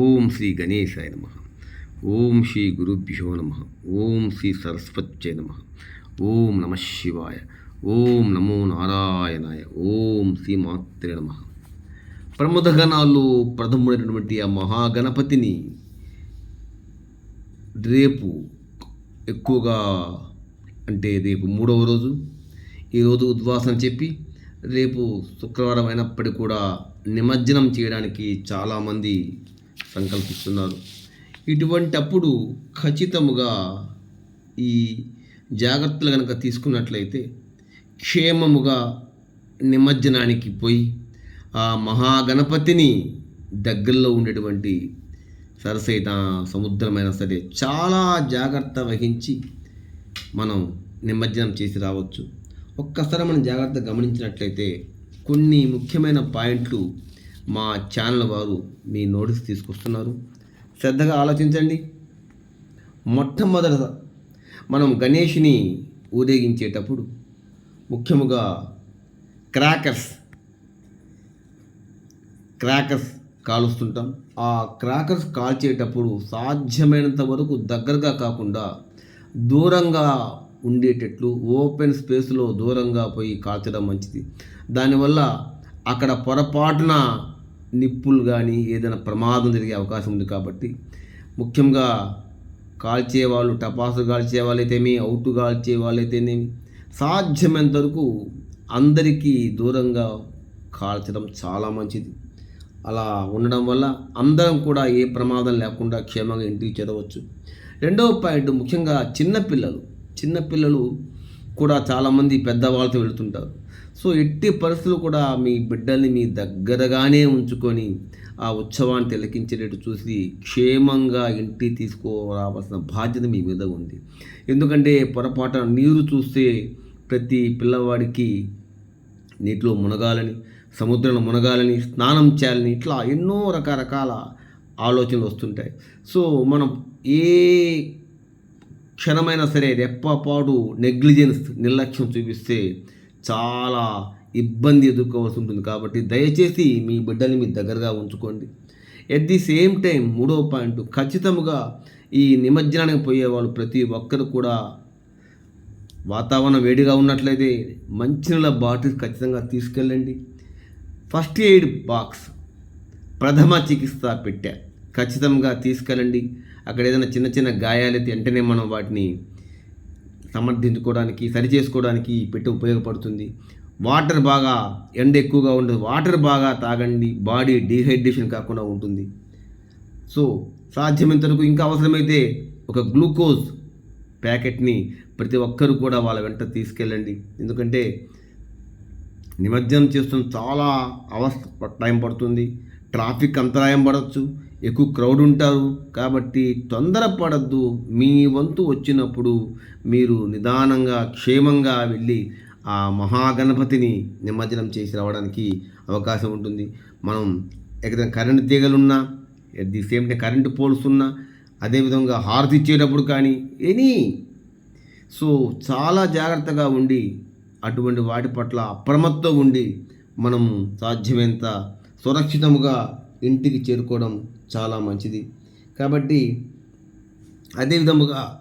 ఓం శ్రీ గణేశాయ నమ. ఓం శ్రీ గురుభ్యో నమ. ఓం శ్రీ సరస్వత్యై నమ. ఓం నమ శివాయ. ఓం నమో నారాయణాయ. ఓం శ్రీ మాత్రే నమ. ప్రముదగణాల్లో ప్రథముడైనటువంటి ఆ మహాగణపతిని రేపు ఎక్కువగా అంటే రేపు మూడవ రోజు ఈరోజు ఉద్వాసం చెప్పి రేపు శుక్రవారం అయినప్పటికీ కూడా నిమజ్జనం చేయడానికి చాలామంది సంకల్పిస్తున్నారు. ఇటువంటి అప్పుడు ఖచ్చితముగా ఈ జాగ్రత్తలు కనుక తీసుకున్నట్లయితే క్షేమముగా నిమజ్జనానికి పోయి ఆ మహాగణపతిని దగ్గరలో ఉండేటువంటి సరసైన సముద్రమైన సరే చాలా జాగ్రత్త వహించి మనం నిమజ్జనం చేసి రావచ్చు. ఒక్కసారి మనం జాగ్రత్త గమనించినట్లయితే కొన్ని ముఖ్యమైన పాయింట్లు మా ఛానల్ వారు మీ నోటీస్ తీసుకొస్తున్నారు. శ్రద్ధగా ఆలోచించండి. మొట్టమొదట మనం గణేష్ని ఊరేగించేటప్పుడు ముఖ్యముగా క్రాకర్స్ క్రాకర్స్ కాలుస్తుంటాం. ఆ క్రాకర్స్ కాల్చేటప్పుడు సాధ్యమైనంత వరకు దగ్గరగా కాకుండా దూరంగా ఉండేటట్లు ఓపెన్ స్పేస్లో దూరంగా పోయి కాల్చడం మంచిది. దానివల్ల అక్కడ పొరపాటున నిప్పులు కానీ ఏదైనా ప్రమాదం జరిగే అవకాశం ఉంది కాబట్టి ముఖ్యంగా కాల్చే వాళ్ళు టపాసు కాల్చే వాళ్ళైతేమి అవుట్ కాల్చే వాళ్ళైతేనేమి సాధ్యమైనంత వరకు అందరికీ దూరంగా కాల్చడం చాలా మంచిది. అలా ఉండడం వల్ల అందరం కూడా ఏ ప్రమాదం లేకుండా క్షేమంగా ఇంటికి చేరవచ్చు. రెండవ పాయింట్ ముఖ్యంగా చిన్నపిల్లలు. చిన్నపిల్లలు కూడా చాలామంది పెద్దవాళ్ళతో వెళుతుంటారు. సో ఎట్టి పరిస్థితులు కూడా మీ బిడ్డల్ని మీ దగ్గరగానే ఉంచుకొని ఆ ఉత్సవాన్ని తిలకించేటట్టు చూసి క్షేమంగా ఇంటి తీసుకురావాల్సిన బాధ్యత మీ మీద ఉంది. ఎందుకంటే పొరపాటున నీరు చూస్తే ప్రతి పిల్లవాడికి నీటిలో మునగాలని సముద్రంలో మునగాలని స్నానం చేయాలని ఇట్లా ఎన్నో రకరకాల ఆలోచనలు వస్తుంటాయి. సో మనం ఏ క్షణమైనా సరే రెప్పపాటు నెగ్లిజెన్స్ నిర్లక్ష్యం చూపిస్తే చాలా ఇబ్బంది ఎదుర్కోవాల్సి ఉంటుంది. కాబట్టి దయచేసి మీ బిడ్డని మీ దగ్గరగా ఉంచుకోండి. ఎట్ ది సేమ్ టైం మూడో పాయింట్ ఖచ్చితంగా ఈ నిమజ్జనానికి పోయే వాళ్ళు ప్రతి ఒక్కరు కూడా వాతావరణం వేడిగా ఉన్నట్లయితే మంచినీళ్ళ బాటిల్స్ ఖచ్చితంగా తీసుకెళ్ళండి. ఫస్ట్ ఎయిడ్ బాక్స్ ప్రథమ చికిత్స పెట్టా. ఖచ్చితంగా తీసుకెళ్ళండి. అక్కడ ఏదైనా చిన్న చిన్న గాయాలైతే వెంటనే మనం వాటిని సమర్థించుకోవడానికి సరి చేసుకోవడానికి పెట్టి ఉపయోగపడుతుంది. వాటర్ బాగా ఎండ ఎక్కువగా ఉండదు. వాటర్ బాగా తాగండి. బాడీ డీహైడ్రేషన్ కాకుండా ఉంటుంది. సో సాధ్యమైనంత వరకు ఇంకా అవసరమైతే ఒక గ్లూకోజ్ ప్యాకెట్ని ప్రతి ఒక్కరు కూడా వాళ్ళ వెంట తీసుకెళ్ళండి. ఎందుకంటే నిమజ్జనం చేస్తున్న చాలా అవస్థ టైం పడుతుంది. ట్రాఫిక్ అంతరాయం పడవచ్చు. ఎక్కువ క్రౌడ్ ఉంటారు కాబట్టి తొందరపడద్దు. మీ వంతు వచ్చినప్పుడు మీరు నిదానంగా క్షేమంగా వెళ్ళి ఆ మహాగణపతిని నిమజ్జనం చేసి రావడానికి అవకాశం ఉంటుంది. మనం ఎక్కడైనా current తీగలున్నా at the same time current poles ఉన్నా అదేవిధంగా హారతి ఇచ్చేటప్పుడు కానీ ఎనీ సో చాలా జాగ్రత్తగా ఉండి అటువంటి వాటి పట్ల అప్రమత్తం ఉండి మనం సాధ్యమైనంత సురక్షితముగా ఇంటికి చేరుకోవడం చాలా మంచిది. కాబట్టి అదే విధముగా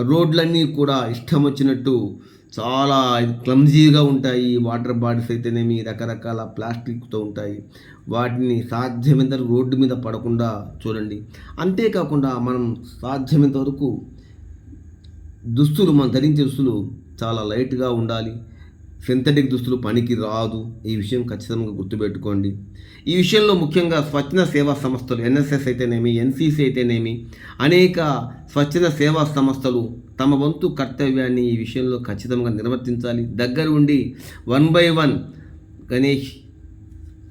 రోడ్లన్నీ కూడా ఇష్టం వచ్చినట్టు చాలా క్లమ్జీగా ఉంటాయి. వాటర్ బాటిల్స్ అయితేనేమి రకరకాల ప్లాస్టిక్తో ఉంటాయి. వాటిని సాధ్యమైనంత రోడ్డు మీద పడకుండా చూడండి. అంతేకాకుండా మనం సాధ్యమైనంత వరకు దుస్తులు మనం ధరించే దుస్తులు చాలా లైట్గా ఉండాలి. సింథటిక్ దుస్తులు పనికి రాదు. ఈ విషయం ఖచ్చితంగా గుర్తుపెట్టుకోండి. ఈ విషయంలో ముఖ్యంగా స్వచ్ఛంద సేవా సంస్థలు ఎన్ఎస్ఎస్ అయితేనేమి ఎన్సీసీ అయితేనేమి అనేక స్వచ్ఛంద సేవా సంస్థలు తమ వంతు కర్తవ్యాన్ని ఈ విషయంలో ఖచ్చితంగా నిర్వర్తించాలి. దగ్గర ఉండి వన్ బై వన్ గణేష్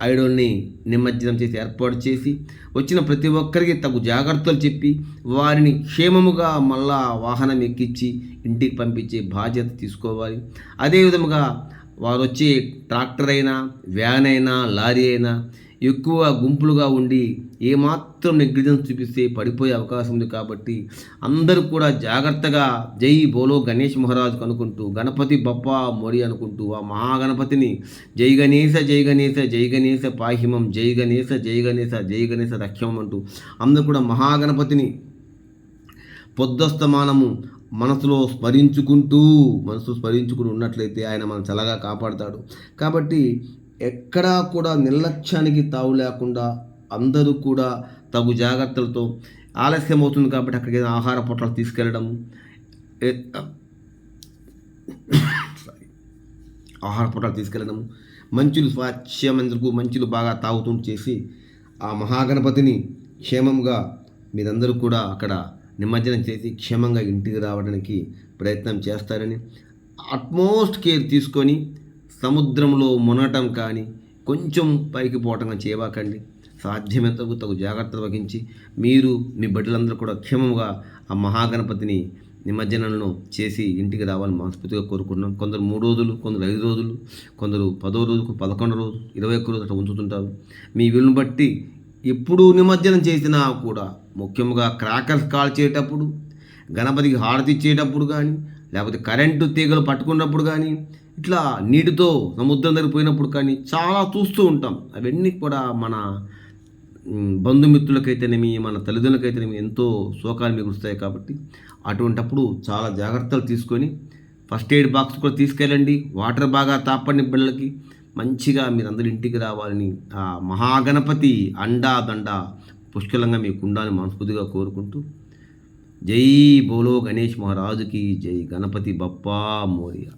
ఐడోల్ని నిమజ్జనం చేసి ఏర్పాటు చేసి వచ్చిన ప్రతి ఒక్కరికి తగు జాగ్రత్తలు చెప్పి వారిని క్షేమముగా మళ్ళా వాహనం ఎక్కించి ఇంటికి పంపించే బాధ్యత తీసుకోవాలి. అదేవిధముగా వారు వచ్చే ట్రాక్టర్ అయినా వ్యాన్ అయినా లారీ అయినా ఎక్కువ గుంపులుగా ఉండి ఏమాత్రం నెగ్లిజెన్స్ చూపిస్తే పడిపోయే అవకాశం ఉంది కాబట్టి అందరూ కూడా జాగ్రత్తగా జై బోలో గణేష్ మహారాజు అనుకుంటూ గణపతి బప్ప మోరి అనుకుంటూ ఆ మహాగణపతిని జై గణేశ జై గణేశ జై గణేశ పాహిమం జై గణేశ జై గణేశ జై గణేశ రక్షమం అంటూ అందరూ కూడా మహాగణపతిని పొద్దస్తమానము మనసులో స్మరించుకుంటూ మనసు స్మరించుకుని ఉన్నట్లయితే ఆయన మనం చల్లగా కాపాడుతాడు. కాబట్టి ఎక్కడా కూడా నిర్లక్ష్యానికి తావు లేకుండా అందరూ కూడా తగు జాగ్రత్తలతో ఆలస్యం అవుతుంది కాబట్టి అక్కడికి ఆహార పొట్లాలు తీసుకెళ్ళడం. ఆహార పొట్లాలు తీసుకెళ్ళడం. మంచులు స్వాచ్ఛ్యమందుకు మంచులు బాగా తాగుతూ చేసి ఆ మహాగణపతిని క్షేమంగా మీరందరూ కూడా అక్కడ నిమజ్జనం చేసి క్షేమంగా ఇంటికి రావడానికి ప్రయత్నం చేస్తారని అట్మోస్ట్ కేర్ తీసుకొని సముద్రంలో మునటం కానీ కొంచెం పైకి పోవటం చేయబాకండి. చేయవాకండి సాధ్యమైనంతకు తగు జాగ్రత్తలు వహించి మీరు మీ బిడ్డలందరూ కూడా క్షేమంగా ఆ మహాగణపతిని నిమజ్జనంలో చేసి ఇంటికి రావాలని మనస్ఫూర్తిగా కోరుకుంటున్నాం. కొందరు మూడు రోజులు కొందరు ఐదు రోజులు కొందరు పదో రోజుకు పదకొండు రోజు ఇరవై ఒక్క రోజు అట్లా ఉంచుతుంటారు. మీ వీళ్ళని బట్టి ఎప్పుడు నిమజ్జనం చేసినా కూడా ముఖ్యంగా క్రాకర్స్ కాల్ చేయటప్పుడు గణపతికి హారతి ఇచ్చేటప్పుడు కానీ లేకపోతే కరెంటు తీగలు పట్టుకున్నప్పుడు కానీ ఇట్లా నీటితో సముద్రం దగ్గర పోయినప్పుడు కానీ చాలా చూస్తూ ఉంటాం. అవన్నీ కూడా మన బంధుమిత్రులకైతేనేమి మన తల్లిదండ్రులకైతేనేమి ఎంతో శోకాలు మిగులుస్తాయి కాబట్టి అటువంటప్పుడు చాలా జాగ్రత్తలు తీసుకొని ఫస్ట్ ఎయిడ్ బాక్స్ కూడా తీసుకెళ్ళండి. వాటర్ బాగా తాపండి పిల్లలకి. మంచిగా మీరందరూ ఇంటికి రావాలని ఆ మహాగణపతి అండా దండ పుష్కలంగా మీకు ఉండాలని మనస్ఫూర్తిగా కోరుకుంటూ జై బోలో గణేష్ మహారాజుకి జై గణపతి బప్పా మోరియా.